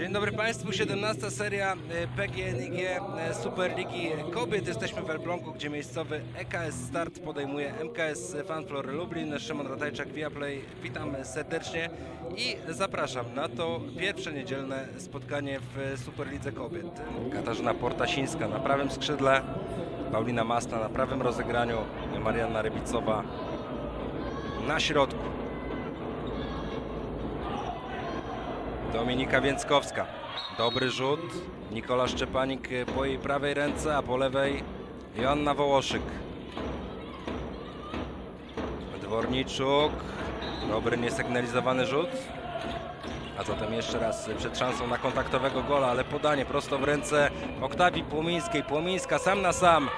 Dzień dobry Państwu, 17 seria e, PGNiG e, Superligi Kobiet. Jesteśmy w Elblągu, gdzie miejscowy EKS Start podejmuje MKS Fanflor Lublin. Szymon Ratajczak, Viaplay. Witam serdecznie i zapraszam na to pierwsze niedzielne spotkanie w Superlidze Kobiet. Katarzyna Portasińska na prawym skrzydle, Paulina Masna na prawym rozegraniu, Marianna Rybicowa na środku. Dominika Więckowska. Dobry rzut. Nikola Szczepanik po jej prawej ręce, a po lewej Joanna Wołoszyk. Dworniczuk. Dobry, niesygnalizowany rzut. A zatem jeszcze raz przed szansą na kontaktowego gola, ale podanie prosto w ręce Oktawii Płomińskiej. Płomińska sam na sam.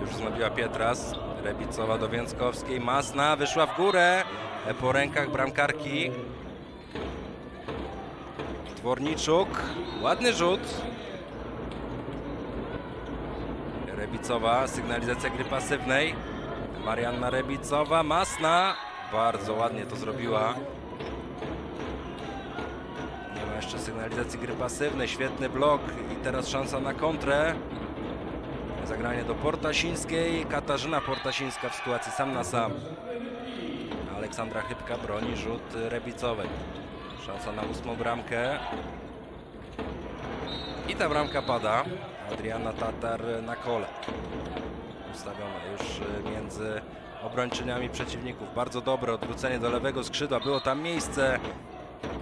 Już wznowiła Pietras. Rebicowa do Więckowskiej. Masna wyszła w górę. Po rękach bramkarki. Dworniczuk. Ładny rzut. Rebicowa. Sygnalizacja gry pasywnej. Marianna Rebicowa. Masna. Bardzo ładnie to zrobiła. Nie ma jeszcze sygnalizacji gry pasywnej. Świetny blok. I teraz szansa na kontrę. Zagranie do Portasińskiej. Katarzyna Portasińska w sytuacji sam na sam. Aleksandra Chybka broni rzut Rebicowej. Szansa na ósmą bramkę. I ta bramka pada. Adriana Tatar na kole. Ustawiona już między obrończyniami przeciwników. Bardzo dobre odwrócenie do lewego skrzydła. Było tam miejsce.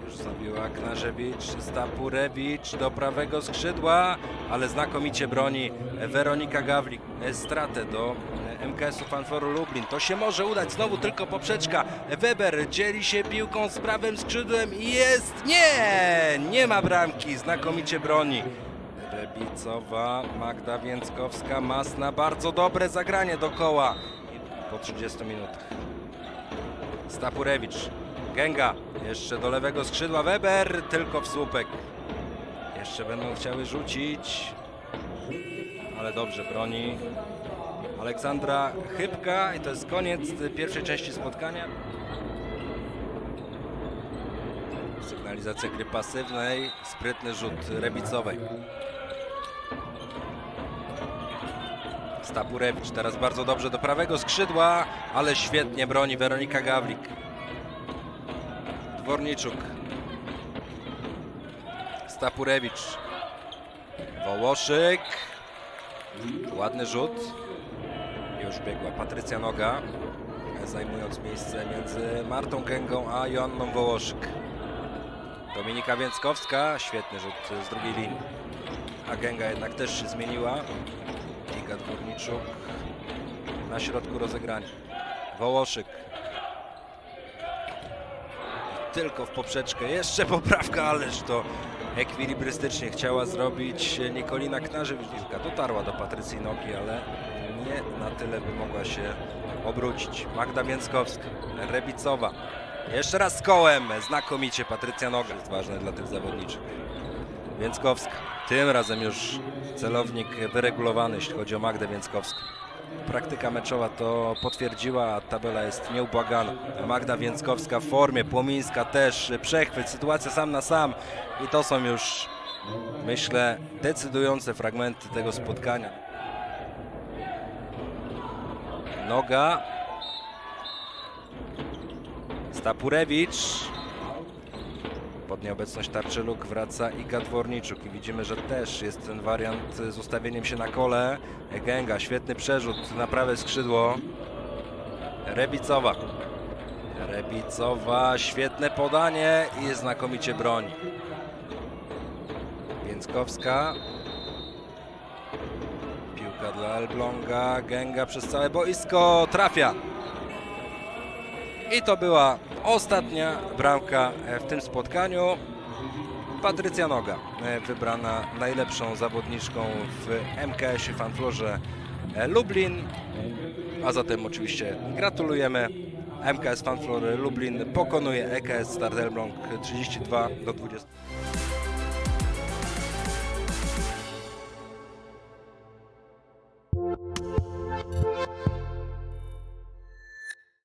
Już zabiła Knarzewicz, Stapurewicz do prawego skrzydła, ale znakomicie broni Weronika Gawlik. Stratę do MKS-u Fanforu Lublin. To się może udać, znowu tylko poprzeczka. Weber dzieli się piłką z prawym skrzydłem i jest... Nie! Nie ma bramki, znakomicie broni. Rebicowa, Magda Więckowska, Masna, bardzo dobre zagranie do koła. Po 30 minutach. Stapurewicz, Gęga, jeszcze do lewego skrzydła Weber, tylko w słupek. Jeszcze będą chciały rzucić, ale dobrze broni. Aleksandra Chybka i to jest koniec pierwszej części spotkania. Sygnalizacja gry pasywnej, sprytny rzut Rebicowej. Stapurewicz teraz bardzo dobrze do prawego skrzydła, ale świetnie broni Weronika Gawlik. Dworniczuk. Stapurewicz. Wołoszyk. Ładny rzut. Już biegła Patrycja Noga, zajmując miejsce między Martą Gęgą a Joanną Wołoszyk. Dominika Więckowska, świetny rzut z drugiej linii. A Gęga jednak też się zmieniła. Iga Dworniczuk na środku rozegrania. Wołoszyk. Tylko w poprzeczkę. Jeszcze poprawka, ależ to ekwilibrystycznie chciała zrobić Nikolina Knarzewicz. Dotarła do Patrycji Nogi, ale nie na tyle by mogła się obrócić. Magda Więckowska, Rebicowa. Jeszcze raz z kołem. Znakomicie Patrycja Noga. Jest ważne dla tych zawodniczych. Więckowska. Tym razem już celownik wyregulowany, jeśli chodzi o Magdę Więckowską. Praktyka meczowa to potwierdziła, tabela jest nieubłagana. Magda Więckowska w formie, Płomińska też, przechwyt, sytuacja sam na sam. I to są już, myślę, decydujące fragmenty tego spotkania. Noga. Stapurewicz. Pod nieobecność Tarczyluk wraca Iga Dworniczuk i widzimy, że też jest ten wariant z ustawieniem się na kole. Gęga, świetny przerzut na prawe skrzydło. Rebicowa. Rebicowa, świetne podanie i znakomicie broni. Więckowska. Piłka dla Elbląga, Gęga przez całe boisko, trafia. I to była ostatnia bramka e, w tym spotkaniu. Patrycja Noga, e, wybrana najlepszą zawodniczką w MKS-ie Fanflorze e, Lublin. A zatem oczywiście gratulujemy. MKS Fanflor Lublin pokonuje EKS Start Elbląg 32 do 20.